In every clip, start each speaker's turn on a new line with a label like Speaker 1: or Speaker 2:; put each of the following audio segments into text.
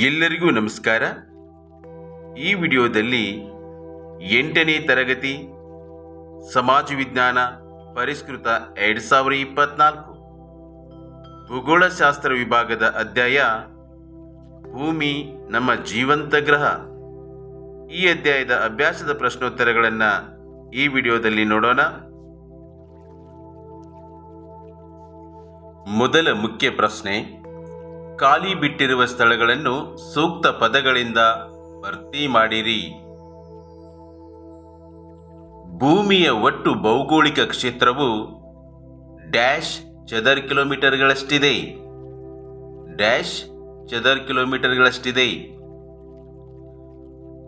Speaker 1: ಎಲ್ಲರಿಗೂ ನಮಸ್ಕಾರ. ಈ ವಿಡಿಯೋದಲ್ಲಿ ಎಂಟನೇ ತರಗತಿ ಸಮಾಜ ವಿಜ್ಞಾನ ಪರಿಷ್ಕೃತ ಎರಡು ಸಾವಿರ ಇಪ್ಪತ್ನಾಲ್ಕು ಭೂಗೋಳಶಾಸ್ತ್ರ ವಿಭಾಗದ ಅಧ್ಯಾಯ ಭೂಮಿ ನಮ್ಮ ಜೀವಂತ ಗ್ರಹ. ಈ ಅಧ್ಯಾಯದ ಅಭ್ಯಾಸದ ಪ್ರಶ್ನೋತ್ತರಗಳನ್ನು ಈ ವಿಡಿಯೋದಲ್ಲಿ ನೋಡೋಣ. ಮೊದಲ ಮುಖ್ಯ ಪ್ರಶ್ನೆ ಖಾಲಿ ಬಿಟ್ಟಿರುವ ಸ್ಥಳಗಳನ್ನು ಸೂಕ್ತ ಪದಗಳಿಂದ ಭರ್ತಿ ಮಾಡಿರಿ. ಭೂಮಿಯ ಒಟ್ಟು ಭೌಗೋಳಿಕ ಕ್ಷೇತ್ರವು ಡ್ಯಾಶ್ ಚದರ್ ಕಿಲೋಮೀಟರ್ಗಳಷ್ಟಿದೆ. ಡ್ಯಾಶ್ ಚದರ್ ಕಿಲೋಮೀಟರ್ಗಳಷ್ಟಿದೆ.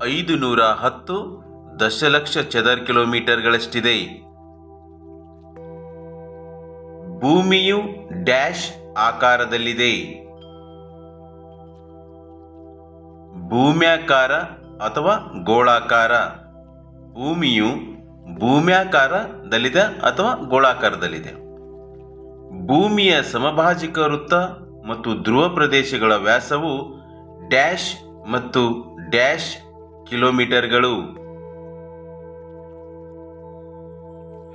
Speaker 1: ಐದು ನೂರ ಹತ್ತು ದಶಲಕ್ಷ ಚದರ್ ಕಿಲೋಮೀಟರ್ಗಳಷ್ಟಿದೆ. ಭೂಮಿಯು ಡ್ಯಾಶ್ ಆಕಾರದಲ್ಲಿದೆ. ಭೂಮ್ಯಾಕಾರ ಅಥವಾ ಗೋಳಾಕಾರ. ಭೂಮಿಯು ಭೂಮ್ಯಾಕಾರದಲ್ಲಿದೆ ಅಥವಾ ಗೋಳಾಕಾರದಲ್ಲಿದೆ. ಭೂಮಿಯ ಸಮಭಾಜಿಕ ವೃತ್ತ ಮತ್ತು ಧ್ರುವ ಪ್ರದೇಶಗಳ ವ್ಯಾಸವು ಡ್ಯಾಶ್ ಮತ್ತು ಡ್ಯಾಶ್ ಕಿಲೋಮೀಟರ್ಗಳು.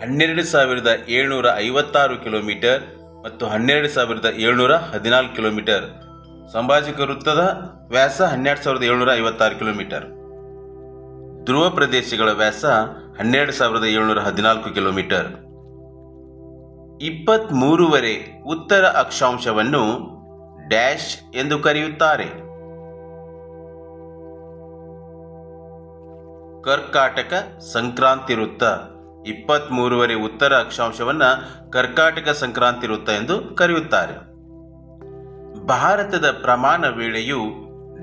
Speaker 1: ಹನ್ನೆರಡು ಸಾವಿರದ ಏಳ್ನೂರ ಐವತ್ತಾರು ಕಿಲೋಮೀಟರ್ ಮತ್ತು ಹನ್ನೆರಡು ಸಾವಿರದ ಏಳ್ನೂರ ಹದಿನಾಲ್ಕು ಕಿಲೋಮೀಟರ್. ಸಂಭಾಜಿಕ ವೃತ್ತದ ವ್ಯಾಸ ಹನ್ನೆರಡು ಸಾವಿರದ ಏಳ್ನೂರ ಐವತ್ತಾರು ಕಿಲೋಮೀಟರ್. ಧ್ರುವ ಪ್ರದೇಶಗಳ ವ್ಯಾಸ ಹನ್ನೆರಡು ಸಾವಿರದ ಏಳ್ನೂರ ಹದಿನಾಲ್ಕು ಕಿಲೋಮೀಟರ್. ಇಪ್ಪತ್ತ್ಮೂರುವರೆ ಉತ್ತರ ಅಕ್ಷಾಂಶವನ್ನು ಡ್ಯಾಶ್ ಎಂದು ಕರೆಯುತ್ತಾರೆ. ಕರ್ಕಾಟಕ ಸಂಕ್ರಾಂತಿ ವೃತ್ತ. ಇಪ್ಪತ್ತ್ಮೂರುವರೆ ಉತ್ತರ ಅಕ್ಷಾಂಶವನ್ನು ಕರ್ಕಾಟಕ ಸಂಕ್ರಾಂತಿ ವೃತ್ತ ಎಂದು ಕರೆಯುತ್ತಾರೆ. ಭಾರತದ ಪ್ರಮಾಣ ವೇಳೆಯು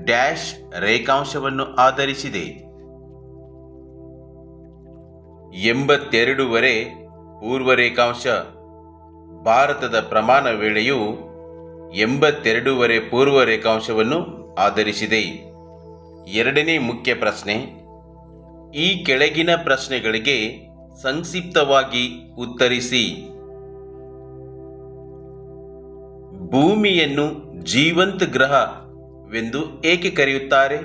Speaker 1: ಡ್ಯಾಶ್ ರೇಖಾಂಶವನ್ನು ಆಧರಿಸಿದೆ. ಎಂಬತ್ತೆರಡೂವರೆ ಪೂರ್ವ ರೇಖಾಂಶ ಭಾರತದ ಪ್ರಮಾಣ ವೇಳೆಯು ಎಂಬತ್ತೆರಡೂವರೆ ಪೂರ್ವ ರೇಖಾಂಶವನ್ನು ಆಧರಿಸಿದೆ. ಎರಡನೇ ಮುಖ್ಯ ಪ್ರಶ್ನೆ, ಈ ಕೆಳಗಿನ ಪ್ರಶ್ನೆಗಳಿಗೆ ಸಂಕ್ಷಿಪ್ತವಾಗಿ ಉತ್ತರಿಸಿ. ಭೂಮಿಯನ್ನು ಜೀವಂತ ಗ್ರಹವೆಂದು ಏಕೆ ಕರೆಯುತ್ತಾರೆ?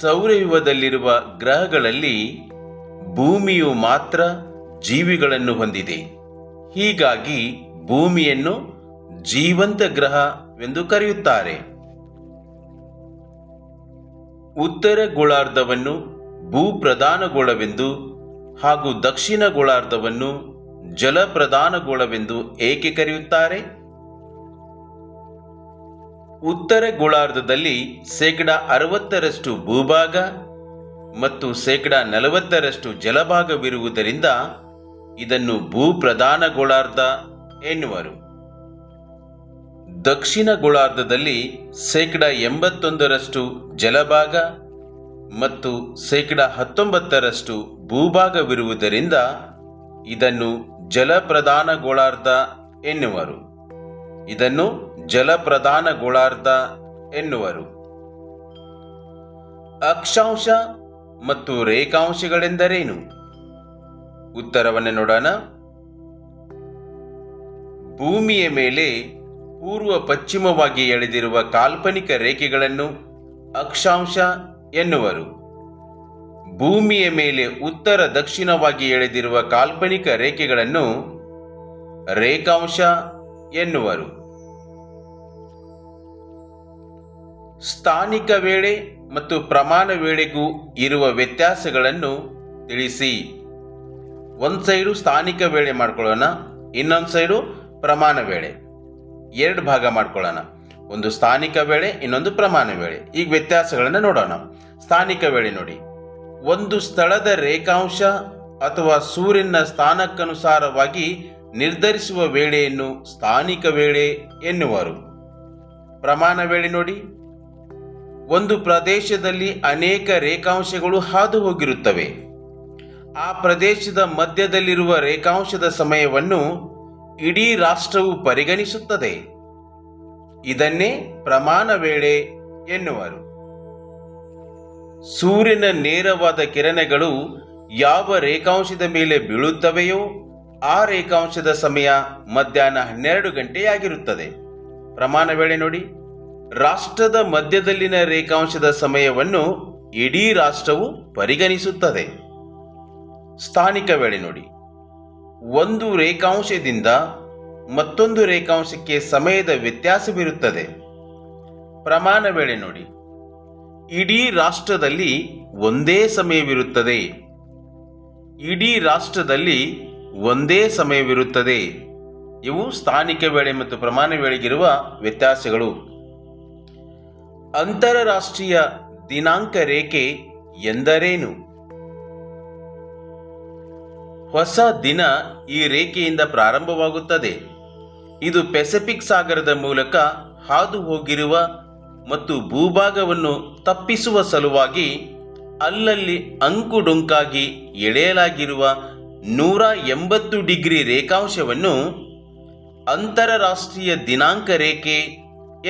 Speaker 1: ಸೌರವ್ಯೂಹದಲ್ಲಿರುವ ಗ್ರಹಗಳಲ್ಲಿ ಭೂಮಿಯು ಮಾತ್ರ ಜೀವಿಗಳನ್ನು ಹೊಂದಿದೆ. ಹೀಗಾಗಿ ಭೂಮಿಯನ್ನು ಜೀವಂತ ಗ್ರಹವೆಂದು ಕರೆಯುತ್ತಾರೆ. ಉತ್ತರ ಗೋಳಾರ್ಧವನ್ನು ಭೂಪ್ರಧಾನ ಗೋಳವೆಂದು ಹಾಗೂ ದಕ್ಷಿಣ ಗೋಳಾರ್ಧವನ್ನು ಜಲಪ್ರಧಾನ ಗೋಳವೆಂದು ಏಕೆ ಕರೆಯುತ್ತಾರೆ? ಉತ್ತರ ಗೋಳಾರ್ಧದಲ್ಲಿ ಶೇಕಡ ಅರವತ್ತರಷ್ಟು ಭೂಭಾಗ ಮತ್ತು ಶೇಕಡ ನಲವತ್ತರಷ್ಟು ಜಲಭಾಗವಿರುವುದರಿಂದ ಇದನ್ನು ಭೂಪ್ರಧಾನ ಗೋಳಾರ್ಧ ಎನ್ನುವರು. ದಕ್ಷಿಣ ಗೋಳಾರ್ಧದಲ್ಲಿ ಶೇಕಡ ಎಂಬತ್ತೊಂದರಷ್ಟು ಜಲಭಾಗ ಮತ್ತು ಶೇಕಡ ಹತ್ತೊಂಬತ್ತರಷ್ಟು ಭೂಭಾಗವಿರುವುದರಿಂದ ಇದನ್ನು ಜಲಪ್ರಧಾನ ಗೋಳಾರ್ಧ ಎನ್ನುವರು. ಇದನ್ನು ಜಲಪ್ರಧಾನ ಗೋಳಾರ್ಧ ಎನ್ನುವರು. ಅಕ್ಷಾಂಶ ಮತ್ತು ರೇಖಾಂಶಗಳೆಂದರೇನು? ಉತ್ತರವನ್ನು ನೋಡೋಣ. ಭೂಮಿಯ ಮೇಲೆ ಪೂರ್ವ ಪಶ್ಚಿಮವಾಗಿ ಎಳೆದಿರುವ ಕಾಲ್ಪನಿಕ ರೇಖೆಗಳನ್ನು ಅಕ್ಷಾಂಶ ಎನ್ನುವರು. ಭೂಮಿಯ ಮೇಲೆ ಉತ್ತರ ದಕ್ಷಿಣವಾಗಿ ಎಳೆದಿರುವ ಕಾಲ್ಪನಿಕ ರೇಖೆಗಳನ್ನು ರೇಖಾಂಶ ಎನ್ನುವರು. ಸ್ಥಾನಿಕ ವೇಳೆ ಮತ್ತು ಪ್ರಮಾಣ ವೇಳೆಗೂ ಇರುವ ವ್ಯತ್ಯಾಸಗಳನ್ನು ತಿಳಿಸಿ. ಒಂದು ಸೈಡು ಸ್ಥಾನಿಕ ವೇಳೆ ಮಾಡ್ಕೊಳ್ಳೋಣ, ಇನ್ನೊಂದು ಸೈಡು ಪ್ರಮಾಣ ವೇಳೆ. ಎರಡು ಭಾಗ ಮಾಡ್ಕೊಳ್ಳೋಣ. ಒಂದು ಸ್ಥಾನಿಕ ವೇಳೆ, ಇನ್ನೊಂದು ಪ್ರಮಾಣ ವೇಳೆ. ಈಗ ವ್ಯತ್ಯಾಸಗಳನ್ನು ನೋಡೋಣ. ಸ್ಥಾನಿಕ ವೇಳೆ ನೋಡಿ. ಒಂದು ಸ್ಥಳದ ರೇಖಾಂಶ ಅಥವಾ ಸೂರ್ಯನ ಸ್ಥಾನಕ್ಕನುಸಾರವಾಗಿ ನಿರ್ಧರಿಸುವ ವೇಳೆಯನ್ನು ಸ್ಥಾನಿಕ ವೇಳೆ ಎನ್ನುವರು. ಪ್ರಮಾಣ ವೇಳೆ ನೋಡಿ. ಒಂದು ಪ್ರದೇಶದಲ್ಲಿ ಅನೇಕ ರೇಖಾಂಶಗಳು ಹಾದು ಹೋಗಿರುತ್ತವೆ ಆ ಪ್ರದೇಶದ ಮಧ್ಯದಲ್ಲಿರುವ ರೇಖಾಂಶದ ಸಮಯವನ್ನು ಇಡೀ ರಾಷ್ಟ್ರವು ಪರಿಗಣಿಸುತ್ತದೆ. ಇದನ್ನೇ ಪ್ರಮಾಣ ವೇಳೆ ಎನ್ನುವರು. ಸೂರ್ಯನ ನೇರವಾದ ಕಿರಣಗಳು ಯಾವ ರೇಖಾಂಶದ ಮೇಲೆ ಬೀಳುತ್ತವೆಯೋ ಆ ರೇಖಾಂಶದ ಸಮಯ ಮಧ್ಯಾಹ್ನ ಹನ್ನೆರಡು ಗಂಟೆಯಾಗಿರುತ್ತದೆ. ಪ್ರಮಾಣ ವೇಳೆ ನೋಡಿ. ರಾಷ್ಟ್ರದ ಮಧ್ಯದಲ್ಲಿನ ರೇಖಾಂಶದ ಸಮಯವನ್ನು ಇಡೀ ರಾಷ್ಟ್ರವು ಪರಿಗಣಿಸುತ್ತದೆ. ಸ್ಥಾನಿಕ ವೇಳೆ ನೋಡಿ. ಒಂದು ರೇಖಾಂಶದಿಂದ ಮತ್ತೊಂದು ರೇಖಾಂಶಕ್ಕೆ ಸಮಯದ ವ್ಯತ್ಯಾಸವಿರುತ್ತದೆ. ಪ್ರಮಾಣ ವೇಳೆ ನೋಡಿ. ಇಡೀ ರಾಷ್ಟ್ರದಲ್ಲಿ ಒಂದೇ ಸಮಯವಿರುತ್ತದೆ. ಇಡೀ ರಾಷ್ಟ್ರದಲ್ಲಿ ಒಂದೇ ಸಮಯವಿರುತ್ತದೆ. ಇವು ಸ್ಥಾನಿಕ ವೇಳೆ ಮತ್ತು ಪ್ರಮಾಣ ವೇಳೆಗಿರುವ ವ್ಯತ್ಯಾಸಗಳು. ಅಂತಾರಾಷ್ಟ್ರೀಯ ದಿನಾಂಕ ರೇಖೆ ಎಂದರೇನು? ಹೊಸ ದಿನ ಈ ರೇಖೆಯಿಂದ ಪ್ರಾರಂಭವಾಗುತ್ತದೆ. ಇದು ಪೆಸಿಫಿಕ್ ಸಾಗರದ ಮೂಲಕ ಹಾದು ಹೋಗಿರುವ ಮತ್ತು ಭೂಭಾಗವನ್ನು ತಪ್ಪಿಸುವ ಸಲುವಾಗಿ ಅಲ್ಲಲ್ಲಿ ಅಂಕುಡೊಂಕಾಗಿ ಎಳೆಯಲಾಗಿರುವ ನೂರ ಎಂಬತ್ತು ಡಿಗ್ರಿ ರೇಖಾಂಶವನ್ನು ಅಂತಾರಾಷ್ಟ್ರೀಯ ದಿನಾಂಕ ರೇಖೆ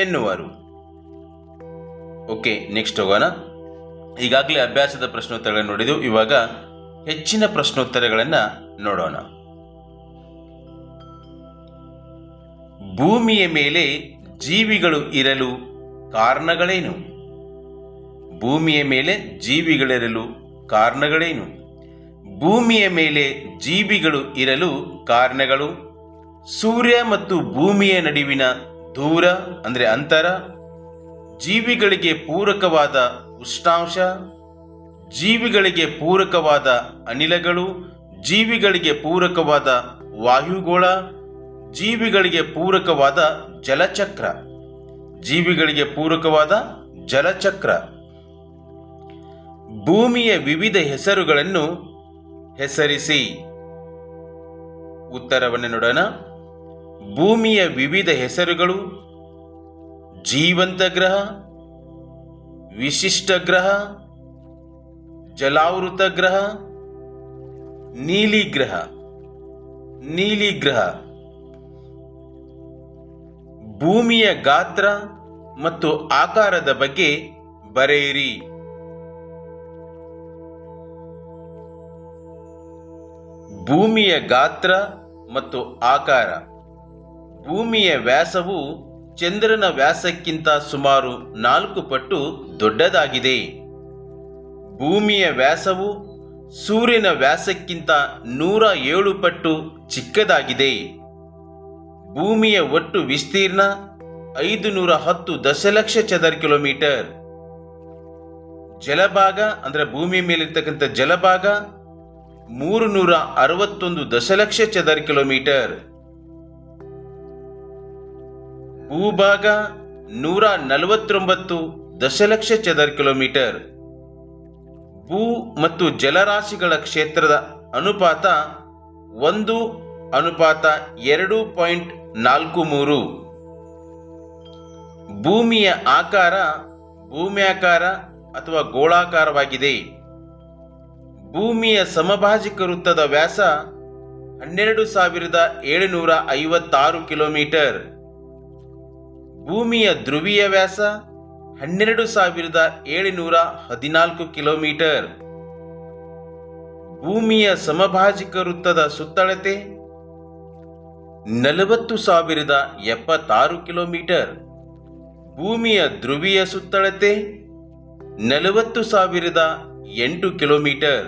Speaker 1: ಎನ್ನುವರು. ಓಕೆ ನೆಕ್ಸ್ಟ್ ಹೋಗೋಣ. ಈಗಾಗಲೇ ಅಭ್ಯಾಸದ ಪ್ರಶ್ನೋತ್ತರಗಳನ್ನು ನೋಡಿದೆವು. ಇವಾಗ ಹೆಚ್ಚಿನ ಪ್ರಶ್ನೋತ್ತರಗಳನ್ನು ನೋಡೋಣ. ಭೂಮಿಯ ಮೇಲೆ ಜೀವಿಗಳು ಇರಲು ಕಾರಣಗಳೇನು? ಭೂಮಿಯ ಮೇಲೆ ಜೀವಿಗಳಿರಲು ಕಾರಣಗಳೇನು? ಭೂಮಿಯ ಮೇಲೆ ಜೀವಿಗಳು ಇರಲು ಕಾರಣಗಳು? ಸೂರ್ಯ ಮತ್ತು ಭೂಮಿಯ ನಡುವಿನ ದೂರ, ಅಂದರೆ ಅಂತರ ಜೀವಿಗಳಿಗೆ ಪೂರಕವಾದ ಉಷ್ಣಾಂಶ, ಜೀವಿಗಳಿಗೆ ಪೂರಕವಾದ ಅನಿಲಗಳು, ಜೀವಿಗಳಿಗೆ ಪೂರಕವಾದ ವಾಯುಗೋಳ, ಜೀವಿಗಳಿಗೆ ಪೂರಕವಾದ ಜಲಚಕ್ರ. ಜೀವಿಗಳಿಗೆ ಪೂರಕವಾದ ಜಲಚಕ್ರ. ಭೂಮಿಯ ವಿವಿಧ ಹೆಸರುಗಳನ್ನು ಹೆಸರಿಸಿ. ಉತ್ತರವನ್ನು ನೋಡೋಣ. ಭೂಮಿಯ ವಿವಿಧ ಹೆಸರುಗಳು ಜೀವಂತ ಗ್ರಹ, ವಿಶಿಷ್ಟ ಗ್ರಹ, ಜಲಾವೃತ ಗ್ರಹ, ನೀಲಿ ಗ್ರಹ ನೀಲಿ ಗ್ರಹ, ಭೂಮಿಯ ಗಾತ್ರ ಮತ್ತು ಆಕಾರದ ಬಗ್ಗೆ ಬರೆಯಿರಿ. ಭೂಮಿಯ ಗಾತ್ರ ಮತ್ತು ಆಕಾರ, ಭೂಮಿಯ ವ್ಯಾಸವು ಚಂದ್ರನ ವ್ಯಾಸಕ್ಕಿಂತ ಸುಮಾರು ನಾಲ್ಕು ಪಟ್ಟು ದೊಡ್ಡದಾಗಿದೆ. ಭೂಮಿಯ ವ್ಯಾಸವು ಸೂರ್ಯನ ವ್ಯಾಸಕ್ಕಿಂತ ನೂರ ಏಳು ಪಟ್ಟು ಚಿಕ್ಕದಾಗಿದೆ. ಭೂಮಿಯ ಒಟ್ಟು ವಿಸ್ತೀರ್ಣ ಐದು ನೂರ ಹತ್ತು ದಶಲಕ್ಷ ಚದರ ಕಿಲೋಮೀಟರ್. ಜಲಭಾಗ, ಅಂದರೆ ಭೂಮಿಯ ಮೇಲಿರ್ತಕ್ಕಂಥ ಜಲಭಾಗ ಮೂರು ನೂರ ಅರವತ್ತೊಂದು ದಶಲಕ್ಷ ಚದರ ಕಿಲೋಮೀಟರ್. ಭೂಭಾಗ ನೂರ ನಲವತ್ತೊಂಬತ್ತು ದಶಲಕ್ಷ ಚದರ ಕಿಲೋಮೀಟರ್. ಭೂ ಮತ್ತು ಜಲರಾಶಿಗಳ ಕ್ಷೇತ್ರದ ಅನುಪಾತ ಒಂದು, ಅನುಪಾತ ಎರಡು ಪಾಯಿಂಟ್ ನಾಲ್ಕು ಮೂರು. ಭೂಮಿಯ ಆಕಾರ ಭೂಮ್ಯಾಕಾರ ಅಥವಾ ಗೋಳಾಕಾರವಾಗಿದೆ. ಭೂಮಿಯ ಸಮಭಾಜಿಕ ವೃತ್ತದ ವ್ಯಾಸ ಹನ್ನೆರಡು ಸಾವಿರದ ಏಳುನೂರ ಐವತ್ತಾರು ಕಿಲೋಮೀಟರ್. ಭೂಮಿಯ ಧ್ರುವೀಯ ವ್ಯಾಸ ಹನ್ನೆರಡು ಸಾವಿರದ ಏಳುನೂರ ಹದಿನಾಲ್ಕು ಕಿಲೋಮೀಟರ್. ಭೂಮಿಯ ಸಮಭಾಜಿಕ ವೃತ್ತದ ಸುತ್ತಳತೆ ನಲವತ್ತು ಸಾವಿರದ ಎಪ್ಪತ್ತಾರು ಕಿಲೋಮೀಟರ್. ಭೂಮಿಯ ಧ್ರುವೀಯ ಸುತ್ತಳತೆ ನಲವತ್ತು ಸಾವಿರದ ಎಂಟು ಕಿಲೋಮೀಟರ್.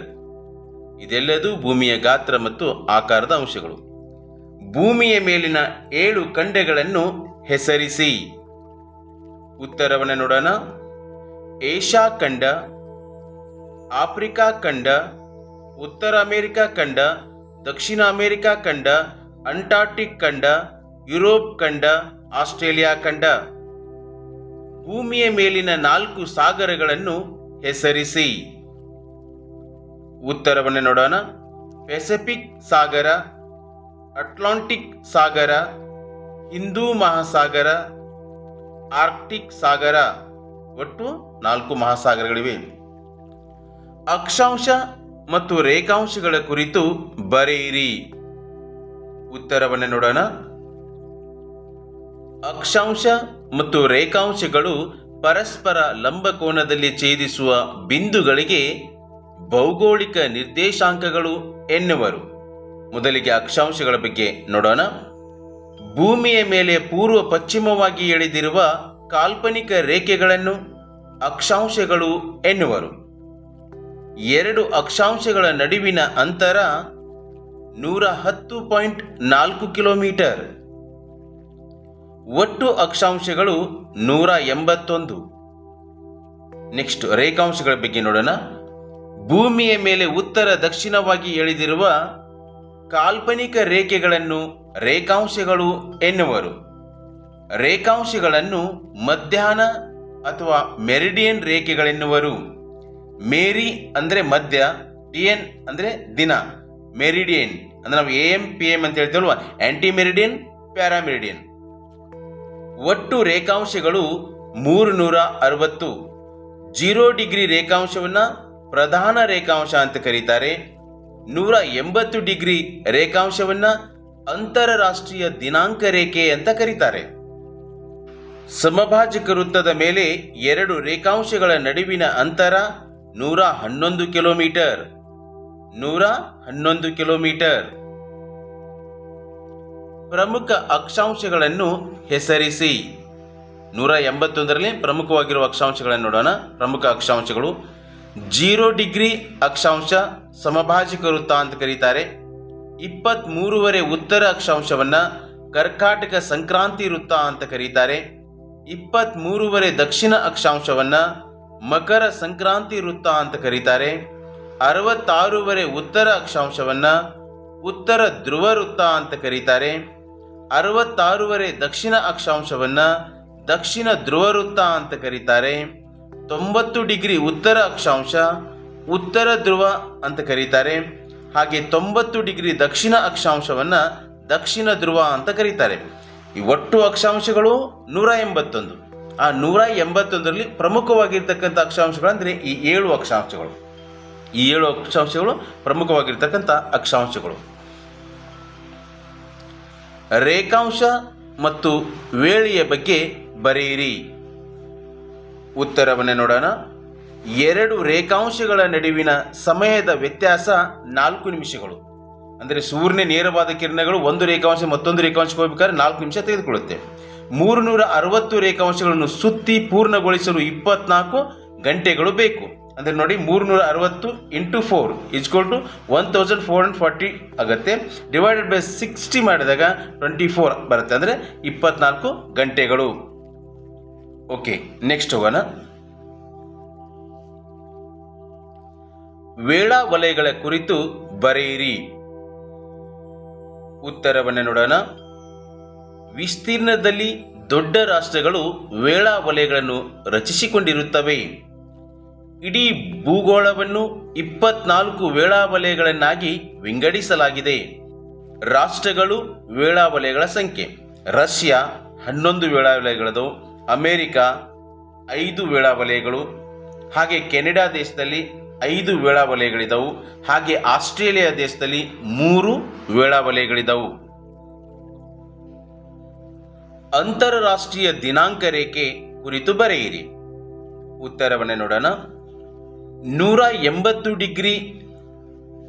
Speaker 1: ಇದೆಲ್ಲದೂ ಭೂಮಿಯ ಗಾತ್ರ ಮತ್ತು ಆಕಾರದ ಅಂಶಗಳು. ಭೂಮಿಯ ಮೇಲಿನ ಏಳು ಖಂಡಗಳನ್ನು ಹೆಸರಿಸಿ. ಉತ್ತರವನ್ನು ನೋಡೋಣ ಏಷ್ಯಾ ಖಂಡ, ಆಫ್ರಿಕಾ ಖಂಡ, ಉತ್ತರ ಅಮೆರಿಕಾ ಖಂಡ, ದಕ್ಷಿಣ ಅಮೆರಿಕಾ ಖಂಡ ಅಂಟಾರ್ಟಿಕ್ ಖಂಡ, ಯುರೋಪ್ ಖಂಡ, ಆಸ್ಟ್ರೇಲಿಯಾ ಖಂಡ. ಭೂಮಿಯ ಮೇಲಿನ ನಾಲ್ಕು ಸಾಗರಗಳನ್ನು ಹೆಸರಿಸಿ. ಉತ್ತರವನ್ನು ನೋಡೋಣ ಪೆಸಿಫಿಕ್ ಸಾಗರ ಅಟ್ಲಾಂಟಿಕ್ ಸಾಗರ ಹಿಂದೂ ಮಹಾಸಾಗರ, ಆರ್ಕ್ಟಿಕ್ ಸಾಗರ, ಒಟ್ಟು ನಾಲ್ಕು ಮಹಾಸಾಗರಗಳಿವೆ. ಅಕ್ಷಾಂಶ ಮತ್ತು ರೇಖಾಂಶಗಳ ಕುರಿತು ಬರೆಯಿರಿ. ಉತ್ತರವನ್ನು ನೋಡೋಣ. ಅಕ್ಷಾಂಶ ಮತ್ತು ರೇಖಾಂಶಗಳು ಪರಸ್ಪರ ಲಂಬಕೋನದಲ್ಲಿ ಛೇದಿಸುವ ಬಿಂದುಗಳಿಗೆ ಭೌಗೋಳಿಕ ನಿರ್ದೇಶಾಂಕಗಳು ಎನ್ನುವರು. ಮೊದಲಿಗೆ ಅಕ್ಷಾಂಶಗಳ ಬಗ್ಗೆ ನೋಡೋಣ. ಭೂಮಿಯ ಮೇಲೆ ಪೂರ್ವ ಪಶ್ಚಿಮವಾಗಿ ಎಳೆದಿರುವ ಕಾಲ್ಪನಿಕ ರೇಖೆಗಳನ್ನು ಅಕ್ಷಾಂಶಗಳು ಎನ್ನುವರು. ಎರಡು ಅಕ್ಷಾಂಶಗಳ ನಡುವಿನ ಅಂತರ ನೂರ ಹತ್ತು ಪಾಯಿಂಟ್ ನಾಲ್ಕು ಕಿಲೋಮೀಟರ್. ಒಟ್ಟು ಅಕ್ಷಾಂಶಗಳು ನೂರ ಎಂಬತ್ತೊಂದು ನೆಕ್ಸ್ಟ್ ರೇಖಾಂಶಗಳ ಬಗ್ಗೆ ನೋಡೋಣ. ಭೂಮಿಯ ಮೇಲೆ ಉತ್ತರ ದಕ್ಷಿಣವಾಗಿ ಎಳೆದಿರುವ ಕಾಲ್ಪನಿಕ ರೇಖೆಗಳನ್ನು ರೇಖಾಂಶಗಳು ಎನ್ನುವರು. ರೇಖಾಂಶಗಳನ್ನು ಮಧ್ಯಾಹ್ನ ಅಥವಾ ಮೆರಿಡಿಯನ್ ರೇಖೆಗಳೆನ್ನುವರು. ಮೇರಿ ಅಂದರೆ ಮಧ್ಯ ಟಿ ಎನ್ ಅಂದರೆ ದಿನ. ಮೆರಿಡಿಯನ್ ಅಂದ್ರೆ ನಾವು ಎ ಎಂ, ಪಿ ಎಂ ಅಂತ ಹೇಳ್ತೇವಲ್ವ? ಆಂಟಿ ಮೆರಿಡಿಯನ್ ಪ್ಯಾರಾಮೆರಿಡಿಯನ್ ಒಟ್ಟು ರೇಖಾಂಶಗಳು ಮೂರು ನೂರ ಅರವತ್ತು ಜೀರೋ ಡಿಗ್ರಿ ರೇಖಾಂಶವನ್ನು ಪ್ರಧಾನ ರೇಖಾಂಶ ಅಂತ ಕರೀತಾರೆ. ನೂರ ಎಂಬತ್ತು ಡಿಗ್ರಿ ರೇಖಾಂಶವನ್ನು ಅಂತರರಾಷ್ಟ್ರೀಯ ದಿನಾಂಕ ರೇಖೆ ಅಂತ ಕರೀತಾರೆ. ಸಮಭಾಜಕ ವೃತ್ತದ ಮೇಲೆ ಎರಡು ರೇಖಾಂಶಗಳ ನಡುವಿನ ಅಂತರ ನೂರ ಹನ್ನೊಂದು ಕಿಲೋಮೀಟರ್, ನೂರ ಹನ್ನೊಂದು ಕಿಲೋಮೀಟರ್. ಪ್ರಮುಖ ಅಕ್ಷಾಂಶಗಳನ್ನು ಹೆಸರಿಸಿ. ನೂರ ಎಂಬತ್ತೊಂದರಲ್ಲಿ ಪ್ರಮುಖವಾಗಿರುವ ಅಕ್ಷಾಂಶಗಳನ್ನು ನೋಡೋಣ. ಪ್ರಮುಖ ಅಕ್ಷಾಂಶಗಳು ಜೀರೋ ಡಿಗ್ರಿ ಅಕ್ಷಾಂಶ ಸಮಭಾಜಕ ವೃತ್ತ ಅಂತ ಕರೀತಾರೆ. ಇಪ್ಪತ್ತ್ಮೂರುವರೆ ಉತ್ತರ ಅಕ್ಷಾಂಶವನ್ನು ಕರ್ಕಾಟಕ ಸಂಕ್ರಾಂತಿ ವೃತ್ತ ಅಂತ ಕರೀತಾರೆ. ಇಪ್ಪತ್ತ್ಮೂರುವರೆ ದಕ್ಷಿಣ ಅಕ್ಷಾಂಶವನ್ನು ಮಕರ ಸಂಕ್ರಾಂತಿ ವೃತ್ತ ಅಂತ ಕರೀತಾರೆ. ಅರವತ್ತಾರೂವರೆ ಉತ್ತರ ಅಕ್ಷಾಂಶವನ್ನು ಉತ್ತರ ಧ್ರುವ ವೃತ್ತ ಅಂತ ಕರೀತಾರೆ. ಅರವತ್ತಾರೂವರೆ ದಕ್ಷಿಣ ಅಕ್ಷಾಂಶವನ್ನು ದಕ್ಷಿಣ ಧ್ರುವ ವೃತ್ತ ಅಂತ ಕರೀತಾರೆ. ತೊಂಬತ್ತು ಡಿಗ್ರಿ ಉತ್ತರ ಅಕ್ಷಾಂಶ ಉತ್ತರ ಧ್ರುವ ಅಂತ ಕರೀತಾರೆ. ಹಾಗೆ ತೊಂಬತ್ತು ಡಿಗ್ರಿ ದಕ್ಷಿಣ ಅಕ್ಷಾಂಶವನ್ನು ದಕ್ಷಿಣ ಧ್ರುವ ಅಂತ ಕರೀತಾರೆ. ಈ ಒಟ್ಟು ಅಕ್ಷಾಂಶಗಳು ನೂರ ಎಂಬತ್ತೊಂದು. ಆ ನೂರ ಎಂಬತ್ತೊಂದರಲ್ಲಿ ಪ್ರಮುಖವಾಗಿರ್ತಕ್ಕಂಥ ಅಕ್ಷಾಂಶಗಳಂದರೆ ಈ ಏಳು ಅಕ್ಷಾಂಶಗಳು. ಈ ಏಳು ಅಕ್ಷಾಂಶಗಳು ಪ್ರಮುಖವಾಗಿರ್ತಕ್ಕಂಥ ಅಕ್ಷಾಂಶಗಳು. ರೇಖಾಂಶ ಮತ್ತು ವೇಳೆಯ ಬಗ್ಗೆ ಬರೆಯಿರಿ. ಉತ್ತರವನ್ನೇ ನೋಡೋಣ. ಎರಡು ರೇಖಾಂಶಗಳ ನಡುವಿನ ಸಮಯದ ವ್ಯತ್ಯಾಸ ನಾಲ್ಕು ನಿಮಿಷಗಳು. ಅಂದರೆ ಸೂರ್ಯನ ನೇರವಾದ ಕಿರಣಗಳು ಒಂದು ರೇಖಾಂಶ ಮತ್ತೊಂದು ರೇಖಾಂಶಕ್ಕೆ ಹೋಗ್ಬೇಕಾದ್ರೆ ನಾಲ್ಕು ನಿಮಿಷ ತೆಗೆದುಕೊಳ್ಳುತ್ತೆ. ಮೂರುನೂರ ಅರವತ್ತು ರೇಖಾಂಶಗಳನ್ನು ಸುತ್ತಿ ಪೂರ್ಣಗೊಳಿಸಲು ಇಪ್ಪತ್ನಾಲ್ಕು ಗಂಟೆಗಳು ಬೇಕು. ಅಂದರೆ ನೋಡಿ ಮೂರು ನೂರ ಅರವತ್ತು into four is equal to one thousand four hundred forty ಆಗುತ್ತೆ. ಡಿವೈಡೆಡ್ ಬೈ ಸಿಕ್ಸ್ಟಿ ಮಾಡಿದಾಗ ಟ್ವೆಂಟಿ ಫೋರ್ ಬರುತ್ತೆ. ಅಂದರೆ ಇಪ್ಪತ್ನಾಲ್ಕು ಗಂಟೆಗಳು. ಓಕೆ, ನೆಕ್ಸ್ಟ್ ಹೋಗೋಣ. ವೇಳಾ ವಲಯಗಳ ಕುರಿತು ಬರೆಯಿರಿ. ಉತ್ತರವನ್ನು ನೋಡೋಣ ವಿಸ್ತೀರ್ಣದಲ್ಲಿ ದೊಡ್ಡ ರಾಷ್ಟ್ರಗಳು ವೇಳಾವಲಯಗಳನ್ನು ರಚಿಸಿಕೊಂಡಿರುತ್ತವೆ. ಇಡೀ ಭೂಗೋಳವನ್ನು ಇಪ್ಪತ್ನಾಲ್ಕು ವೇಳಾವಲಯಗಳನ್ನಾಗಿ ವಿಂಗಡಿಸಲಾಗಿದೆ. ರಾಷ್ಟ್ರಗಳು ವೇಳಾವಲಯಗಳ ಸಂಖ್ಯೆ. ರಷ್ಯಾ ಹನ್ನೊಂದು ವೇಳಾವಲಯಗಳದು ಅಮೇರಿಕ ಐದು ವೇಳಾವಲಯಗಳು ಹಾಗೆ ಕೆನಡಾ ದೇಶದಲ್ಲಿ ಐದು ವೇಳಾ ವಲಯಗಳಿದ್ದವು ಹಾಗೆ ಆಸ್ಟ್ರೇಲಿಯಾ ದೇಶದಲ್ಲಿ ಮೂರು ವೇಳಾ ವಲಯಗಳಿದ್ದವು ಅಂತಾರಾಷ್ಟ್ರೀಯ ದಿನಾಂಕ ರೇಖೆ ಕುರಿತು ಬರೆಯಿರಿ. ಉತ್ತರವನ್ನು ನೋಡೋಣ. ನೂರ ಎಂಬತ್ತು ಡಿಗ್ರಿ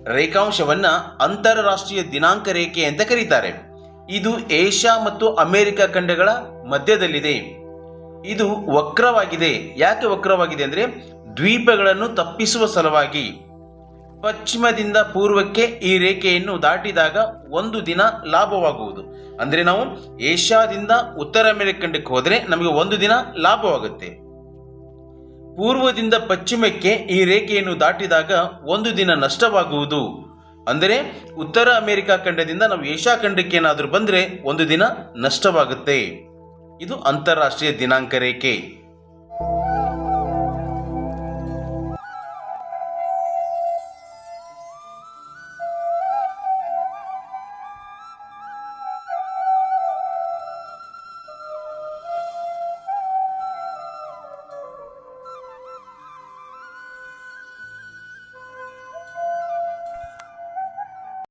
Speaker 1: ರೇಖಾಂಶವನ್ನು ಅಂತಾರಾಷ್ಟ್ರೀಯ ದಿನಾಂಕ ರೇಖೆ ಅಂತ ಕರೀತಾರೆ. ಇದು ಏಷ್ಯಾ ಮತ್ತು ಅಮೆರಿಕ ಖಂಡಗಳ ಮಧ್ಯದಲ್ಲಿದೆ. ಇದು ವಕ್ರವಾಗಿದೆ. ಯಾಕೆ ವಕ್ರವಾಗಿದೆ ಅಂದರೆ ದ್ವೀಪಗಳನ್ನು ತಪ್ಪಿಸುವ ಸಲುವಾಗಿ ಪಶ್ಚಿಮದಿಂದ ಪೂರ್ವಕ್ಕೆ ಈ ರೇಖೆಯನ್ನು ದಾಟಿದಾಗ ಒಂದು ದಿನ ಲಾಭವಾಗುವುದು. ಅಂದರೆ ನಾವು ಏಷ್ಯಾದಿಂದ ಉತ್ತರ ಅಮೆರಿಕಂಡಕ್ಕೆ ಹೋದರೆ ನಮಗೆ ಒಂದು ದಿನ ಲಾಭವಾಗುತ್ತೆ. ಪೂರ್ವದಿಂದ ಪಶ್ಚಿಮಕ್ಕೆ ಈ ರೇಖೆಯನ್ನು ದಾಟಿದಾಗ ಒಂದು ದಿನ ನಷ್ಟವಾಗುವುದು. ಅಂದರೆ ಉತ್ತರ ಅಮೆರಿಕಾ ಖಂಡದಿಂದ ನಾವು ಏಷ್ಯಾ ಖಂಡಕ್ಕೆ ಏನಾದರೂ ಬಂದರೆ ಒಂದು ದಿನ ನಷ್ಟವಾಗುತ್ತೆ. ಇದು ಅಂತಾರಾಷ್ಟ್ರೀಯ ದಿನಾಂಕ ರೇಖೆ.